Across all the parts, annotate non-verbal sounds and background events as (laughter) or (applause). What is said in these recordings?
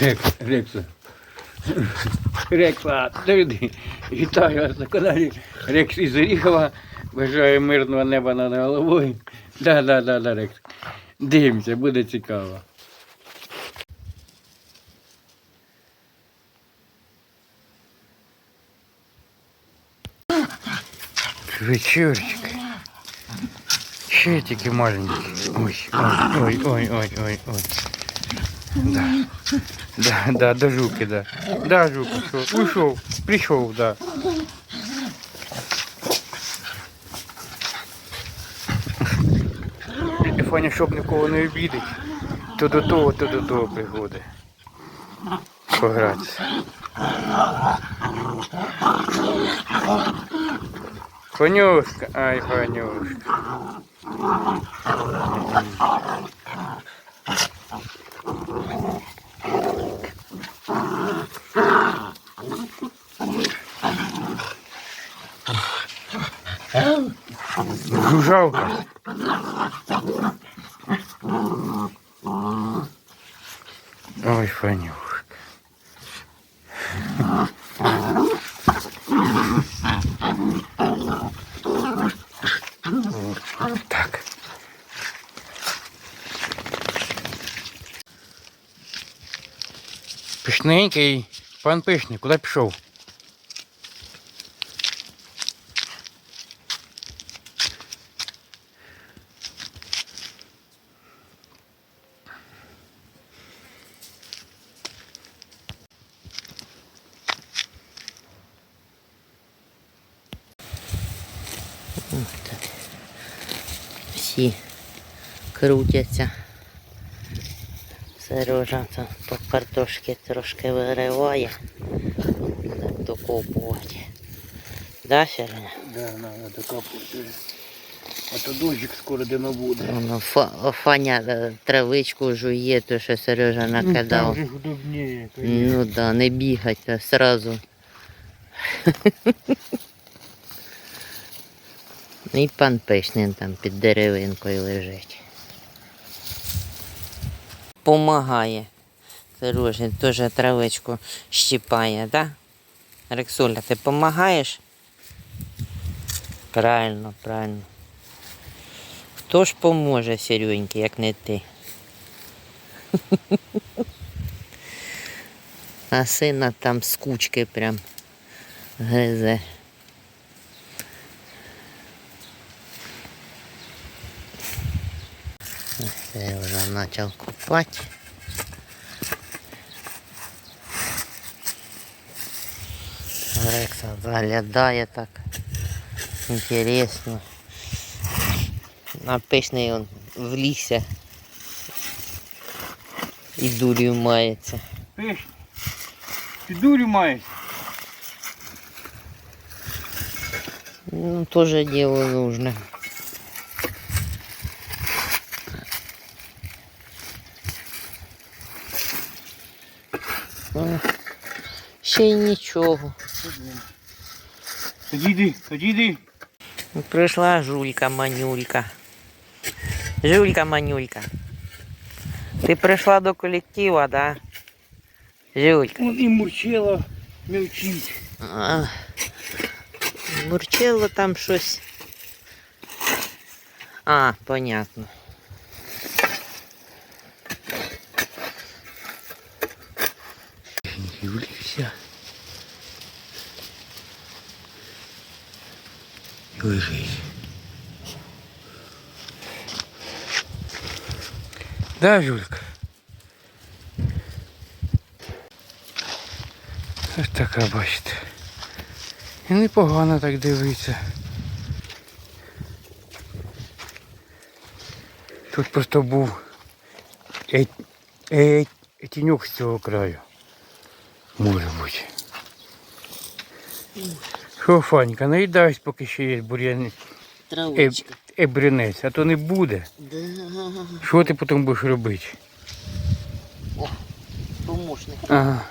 Рекс, Рекса. Рекса, привіт. Вітаю вас на каналі Рекс із Оріхова. Бажаю мирного неба над головою. Да, да, да, да, Рекс. Дивимося, буде цікаво. Вечерочка. Щитики маленькие. Ой, ой, ой, ой, ой, ой. Да. Да, да, до жуки, да. Да, жук ушел. Ушел. Пришел, да. І Фаня, щоб нікого не обідить, то до того, то до того пригоди. Погратися. Фанюшка, ай, Фанюшка. Жужалка. Ой, Фанюшка. Так. Пишненький. Пан Пишний, куди пішов? Крутяться. Сережа там по картошки трошки вириває. Докопувати. Да, Сережа? Да, надо докапувати. А то дощик скоро дено буде. Воно Фа- Фаня е, травичку жує, то що Сережа накидав. же удобніє. Ну да, не бігать, а сразу. (laughs) І пан Пишнин там під деревинкою лежить. Помагає. Сережа теж травичку щіпає, да? Рексуля, ти допомагаєш? Правильно, правильно. Хто ж поможе, Сереньки, як не ти? (laughs) А сина там з кучки прям гризе. вже почав купати. Рекса заглядає так. Інтересно. Напишний він влігся. І дурію мається. Пиш, ти дурю маєш? Ну, тоже делу нужно. Ну, Ще й нічого. Тоді йди, тоді йди. Прийшла жулька манюлька. Жулька манюлька. Ти прийшла до колектива, да? Жулька. Он і мурчила, мовчить. А, Бурчило там щось. А, понятно. Лежить. Да, Жулька? Ось така, бачите. І непогано так дивиться. Тут просто був е, е, е, тіньок з цього краю. Може бути. Що, Фанька, наїдайся, поки ще є. Е, е, бринець, а то не буде. Да, Що ти потім будеш робити? помощник. Ага,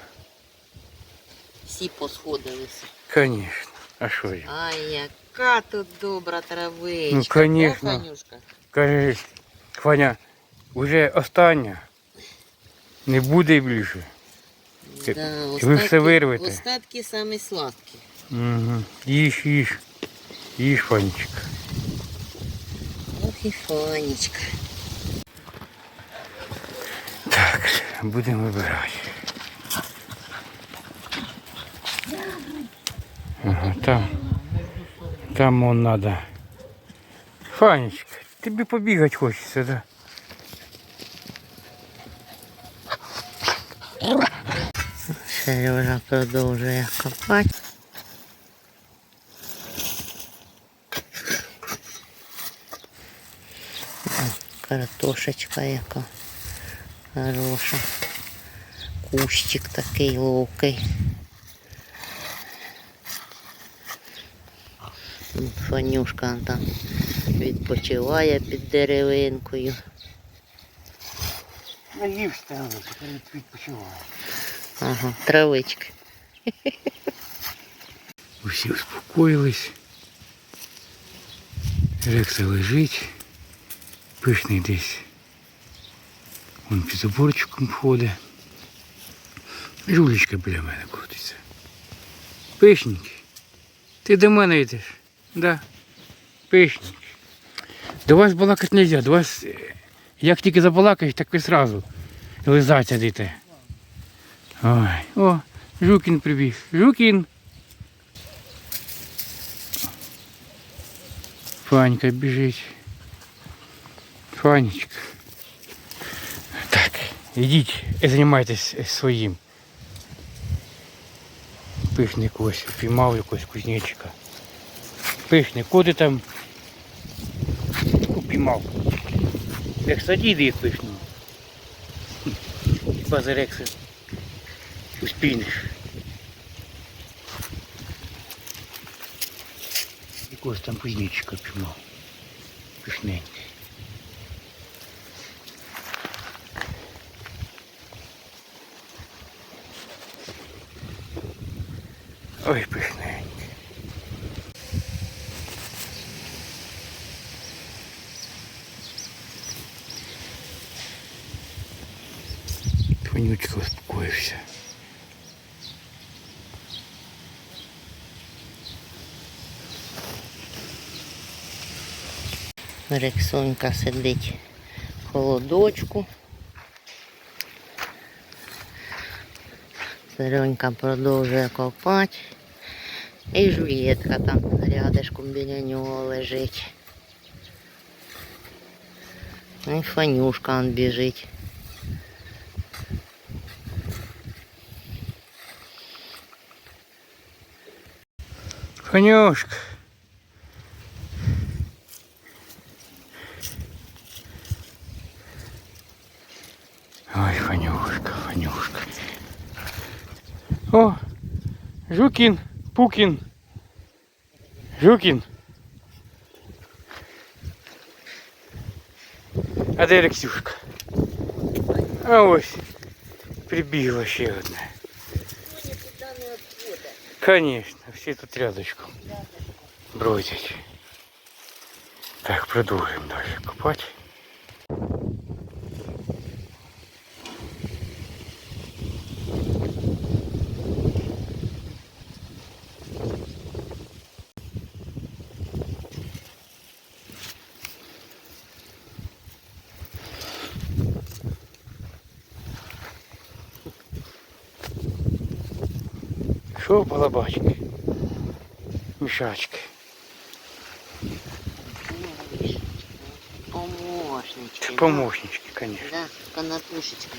Всі посходилися. звісно. А що я? Ай, яка тут добра травичка. Ну, конечно. Фанюшка? Каже, Фаня, вже остання. Не буде більше. остатки. Да, ви все вирвете. Остатки самі сладкі. Угу. Їж, їж. Їж, Фанечка. Ох і фанечка. Так, будемо вибирати. Ага, там. Там он надо. Фанечка, тобі побігати хочеться, да? Сережа продовжує копати. Картошечка яка хороша. Кущик такий ловкий. Фанюшка там відпочиває під деревинкою. Наївся, тепер відпочиваю. Ага, травички. Усі успокоїлись. Рекса лежить. Пишний десь. Вон під заборчиком ходить. Жулечка біля мене крутиться. Пишненький. Ти до мене йдеш? Да. Пишненький. До вас балакати не можна. До вас, е, як тільки забалакаєш, так ви сразу лизать сидите. Ой, о, Жукін прибіг. Жукін. Фанька біжить. Фанечка. Так, ідіть і займайтесь своїм. Пишник ось впіймав якогось кузнечика. Пишник, куди там упіймав? Як садіди їх пишну. Хіба за (laughs) рекси успінеш. Якогось там кузнечика піймав. Пишненький. Ой, пишненький. Тонючка успокоився. Рексонька сидить в холодочку. Серенька продовжує копати. І жуєтка там рядишком біля нього лежить. Ну І Фанюшка он біжить. Фанюшка. Ой, Фанюшка, Фанюшка. О, Жукін, Пукін. Жукін. А де Рексюшка? А ось. Прибігла ще одне. Конечно, всі тут рядочком бродять. Так, продовжуємо далі копати. Що балабачки? Мішачки. Помощнички. Помощнички, конечно. Да, канатушечка.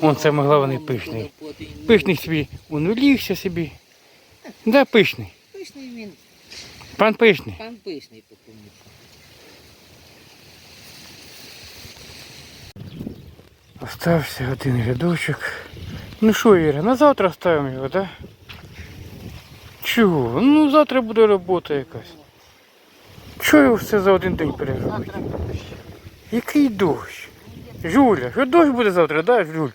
Он саме головний пишний. Пишний собі, он улівся собі. Да, пишний. Пишний він, Пан пишний. пан пишний тому. Остався один рядочок. Ну що, Іра, на завтра ставимо його, так? Да? Чого? Ну завтра буде робота якась. Чого його все за один день переробити? Який дощ? Жуля, що дощ буде завтра, да, Жуль?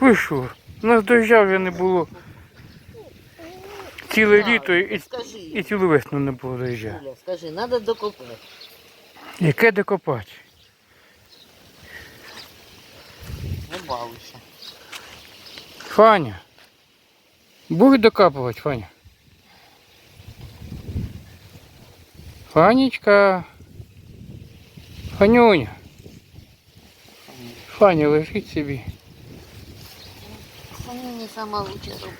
Ви що? У нас доща вже не було. Ціле літо і, Скажи, і цілу весну не було доща. Юля, скажи, треба докопати. Яке докопати? Не балуйся. Фаня. Будешь докапывать, Фаня? Фанечка. Фанюня. Фаня лежить собі. Мені сама лучше зробить.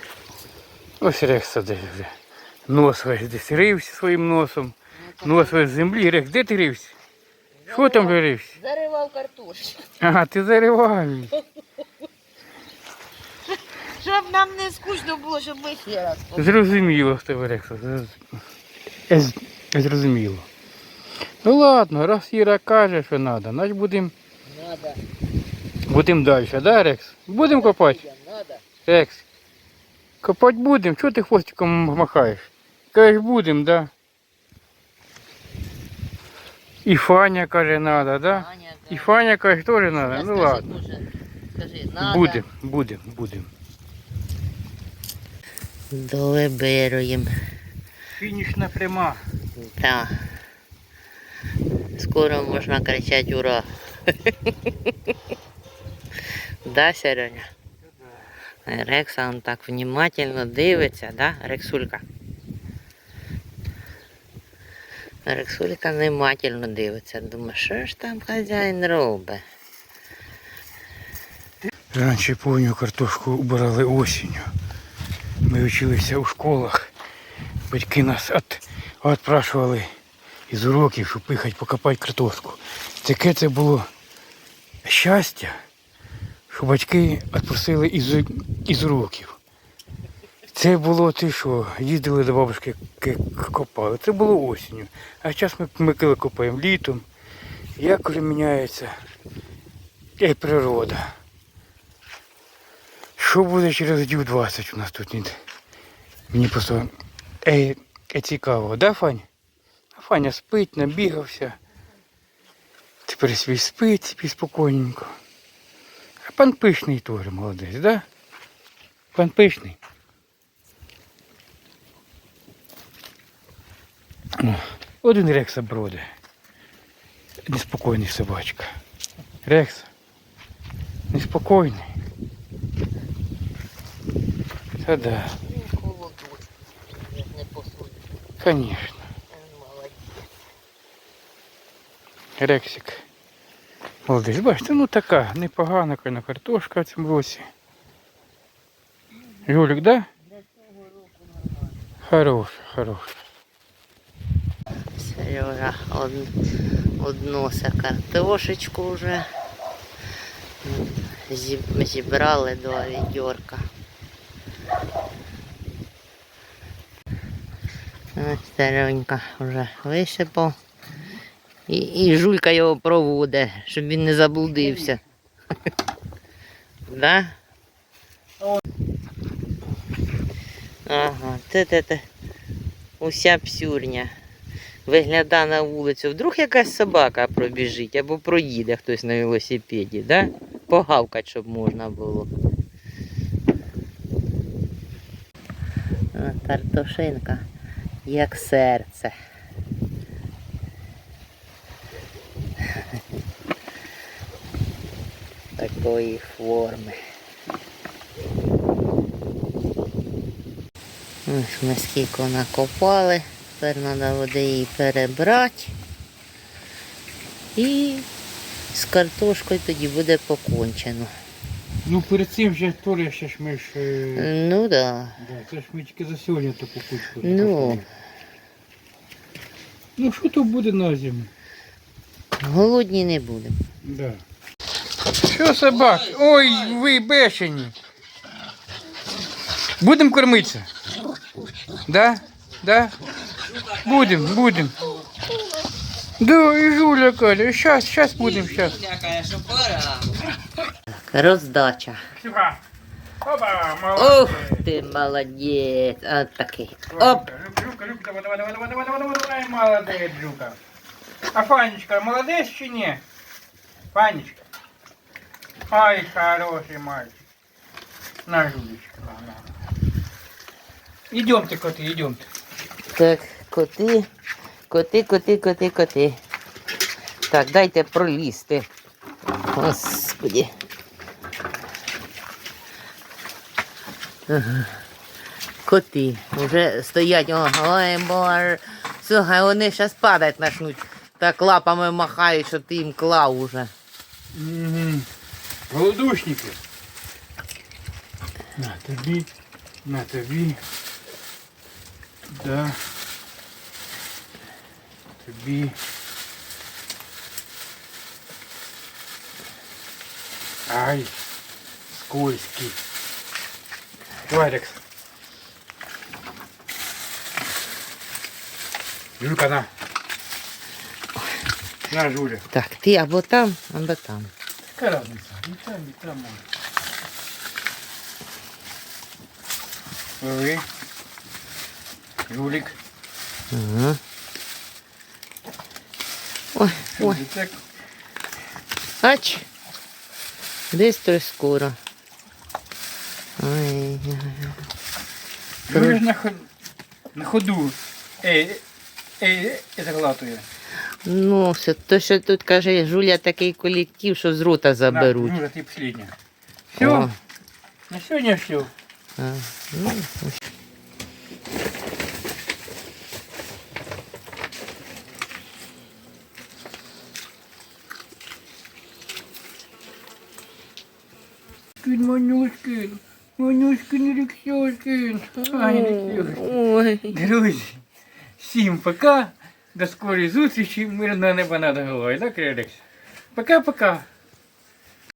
Ось Рекс десь вже. Нос весь десь рився своїм носом. Нос весь з землі. Рекс, де ти рився? Що там вже рився? Заривав картошку. Ага, ти заривав. Щоб нам не скучно було, щоб ми ще раз Зрозуміло в тебе, Рекса. зроз- Е, Зрозуміло. Ну ладно, раз Іра каже, що треба, значить будемо Надо, будем далі, да, Рекс? Будемо копати? Рекс. Копати будемо. Чого ти хвостиком махаєш? Кажеш, будемо, да? І Фаня каже, треба, да? І Фаня каже, теж треба. Ну ладно. Будемо, будемо, будемо. Довибируємо. Фінішна пряма. Так. Скоро можна кричати ура. да, Сереня? Рекса он так внимательно дивиться, да, Рексулька? Рексулька внимательно дивиться. Думає, що ж там хазяїн робить? Раніше повню картошку убирали осінню. Ми вчилися у школах. Батьки нас от, відпрашували із уроків, щоб їхати покопати картошку. Таке це було щастя, що батьки відпросили із, із уроків. Це було те, що їздили до бабушки, копали. Це було осінню. А зараз ми, ми копаємо літом. Як вже міняється і природа. Що буде через днів 20 у нас тут? Мені просто е, цікаво, да, Фаня? А Фаня спить, набігався. Тепер свій спить собі спокійненько. А пан пишний теж молодець, да? Пан пишний. Один Рекса броде. Неспокійний собачка. Рекса. Неспокійний. Та да. конечно. Молодець. Рексик. Молодець, бачите, ну така непогана конечно, картошка в цьому році. Жулик, да? Хорош, хорош. Сережа од... односа картошечку вже. Зіб- Зібрали два відьорка. Ось Серенька вже висипав. І, і жулька його проводить, щоб він не заблудився. Да? Ага, це те те. Уся псюрня. Вигляда на вулицю. Вдруг якась собака пробіжить або проїде хтось на велосипеді, да? Погавкать, щоб можна було. А, Картошинка, як серце. Такої форми. Ось ми скільки накопали. Тепер треба буде її перебрати. І з картошкою тоді буде покончено. Ну перед цим же теж ще ж ми ж. е, Ну да. Да, це ж ми тільки за сьогодні таку кучку. Ну. закопали. Ну що то буде на зиму? Голодні не будемо. Да. Що собак? Ой, ви бешені. Будемо кормитися? Да? Да? Будем, будем. Да, і Жуля каже, щас, щас будем, щас. Роздача. Опа, Ух ти молодець. От такий. Оп. Люка, Люка, Люка, давай, давай, давай, давай, давай, давай, давай, молодець, Люка. А Фанечка, молодець чи ні? Фанечка. Ай, хороший мальчик. На, Жулечка, на, на. Идемте, коты, идемте. Так, коти. Коти, коти, коти, коти. Так, дайте пролізти. Господи. Коти вже стоять, ой, боже. Слухай, вони зараз падать начнуть. Так лапами махають, що ти їм клав уже. Голодушники. На тобі, на тобі. Да. Тобі. Ай, скользкий. Давай, Рекс. Жука, на. На, Жуля. Так, ти або там, або там. Какая разница? Не там, не там. Лови. Жулик. Ага. Ой, ой, ач. Бистро і скоро. Жулик на, ход... на ходу. Эй, эй, это глатує. ну, все, то, що тут каже, Жуля такий колектив, що з рота заберуть. На, Жуля, ты последняя. Все? О. На сегодня все. А, ну, Кин, Манюшкин. Манюшкин, Алексеюшкин. Ай. Ой. Друзі, всім пока. До скорої зустрічі. Мирного неба над головою. Так, Релікс? Пока-пока.